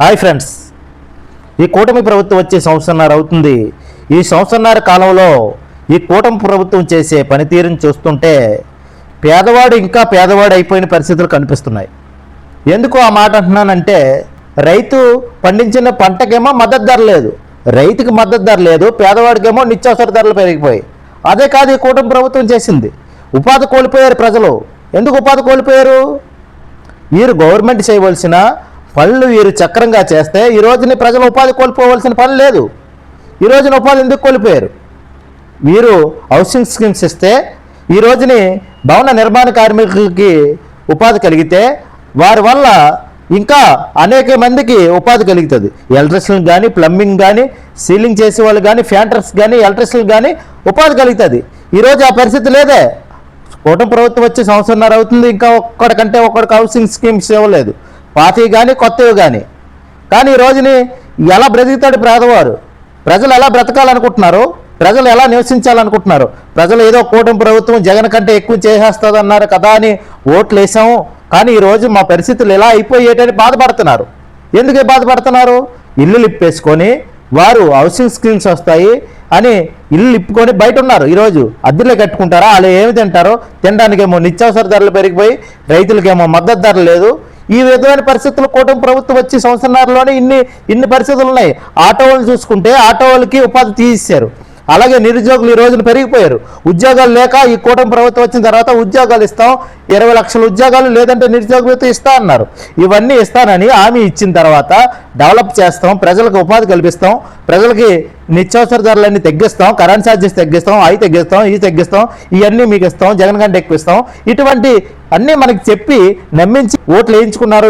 Hi friends. ఈ కూటమి ప్రభుత్వం వచ్చే సంవత్సరన్నర అవుతుంది. ఈ సంవత్సరన్నర కాలంలో ఈ కూటమి ప్రభుత్వం చేసే పనితీరుని చూస్తుంటే పేదవాడు ఇంకా పేదవాడు అయిపోయిన పరిస్థితులు కనిపిస్తున్నాయి. ఎందుకు ఆ మాట అంటున్నానంటే రైతు పండించిన పంటకేమో మద్దతు ధర లేదు. రైతుకి మద్దతు ధర లేదు పేదవాడికేమో నిత్యావసర ధరలు పెరిగిపోయి అదే కాదు ఈ కూటమి ప్రభుత్వం చేసింది. ఉపాధి కోల్పోయారు ప్రజలు. ఎందుకు ఉపాధి కోల్పోయారు? వీరు గవర్నమెంట్ చేయవలసిన పనులు వీరు చక్రంగా చేస్తే ఈ రోజుని ప్రజలు ఉపాధి కోల్పోవలసిన పని లేదు. ఈ రోజున ఉపాధి ఎందుకు కోల్పోయారు? వీరు హౌసింగ్ స్కీమ్స్ ఇస్తే ఈ రోజుని భవన నిర్మాణ కార్మికులకి ఉపాధి కలిగితే వారి వల్ల ఇంకా అనేక మందికి ఉపాధి కలుగుతుంది. ఎలక్ట్రిషియన్ కానీ ప్లంబింగ్ కానీ సీలింగ్ చేసే వాళ్ళు కానీ ఫ్యాంటర్స్ కానీ ఎలక్ట్రిషియన్ కానీ ఉపాధి కలుగుతుంది. ఈరోజు ఆ పరిస్థితి లేదే. కూటమి ప్రభుత్వం వచ్చి సంవత్సరంన్నర అవుతుంది. ఇంకా ఒక్కడికంటే ఒక్కడికి హౌసింగ్ స్కీమ్స్ ఇవ్వలేదు. పాతవి కానీ కొత్తవి కానీ కానీ ఈ రోజుని ఎలా బ్రతుకుతాడు పేదవారు? ప్రజలు ఎలా బ్రతకాలనుకుంటున్నారు? ప్రజలు ఎలా నివసించాలనుకుంటున్నారు? ప్రజలు ఏదో కూటమి ప్రభుత్వం జగన్ కంటే ఎక్కువ చేసేస్తుందన్నారు కదా అని ఓట్లు వేసాము కానీ ఈరోజు మా పరిస్థితులు ఎలా అయిపోయేటని బాధపడుతున్నారు. ఎందుకే బాధపడుతున్నారు? ఇల్లు లిప్పేసుకొని వారు హౌసింగ్ స్కీమ్స్ వస్తాయి అని ఇల్లు లిప్పుకొని బయట ఉన్నారు ఈరోజు అద్దెలే కట్టుకుంటారా? వాళ్ళు ఏమి తింటారో? తినడానికేమో నిత్యావసర ధరలు పెరిగిపోయి రైతులకేమో మద్దతు ధర లేదు. ఈ విధమైన పరిస్థితులు కూటమి ప్రభుత్వం వచ్చి సంవత్సరంలోనే ఇన్ని ఇన్ని పరిస్థితులు ఉన్నాయి. ఆటో వాళ్ళు చూసుకుంటే ఆటో వాళ్ళకి ఉపాధి తీసేశారు. అలాగే నిరుద్యోగులు ఈ రోజున పెరిగిపోయారు. ఉద్యోగాలు లేక ఈ కూటమి ప్రభుత్వం వచ్చిన తర్వాత ఉద్యోగాలు ఇస్తాం. ఇరవై లక్షల ఉద్యోగాలు లేదంటే నిరుద్యోగులతో ఇస్తా అన్నారు. ఇవన్నీ ఇస్తానని హామీ ఇచ్చిన తర్వాత డెవలప్ చేస్తాం ప్రజలకు ఉపాధి కల్పిస్తాం ప్రజలకి నిత్యావసర ధరలన్నీ తగ్గిస్తాం కరెంట్ ఛార్జెస్ తగ్గిస్తాం అవి తగ్గిస్తాం ఇవి తగ్గిస్తాం ఇవన్నీ మీకు ఇస్తాం జగన్ కంటే ఎక్కువ ఇస్తాం. ఇటువంటి అన్నీ మనకి చెప్పి నమ్మించి ఓట్లు వేయించుకున్నారు.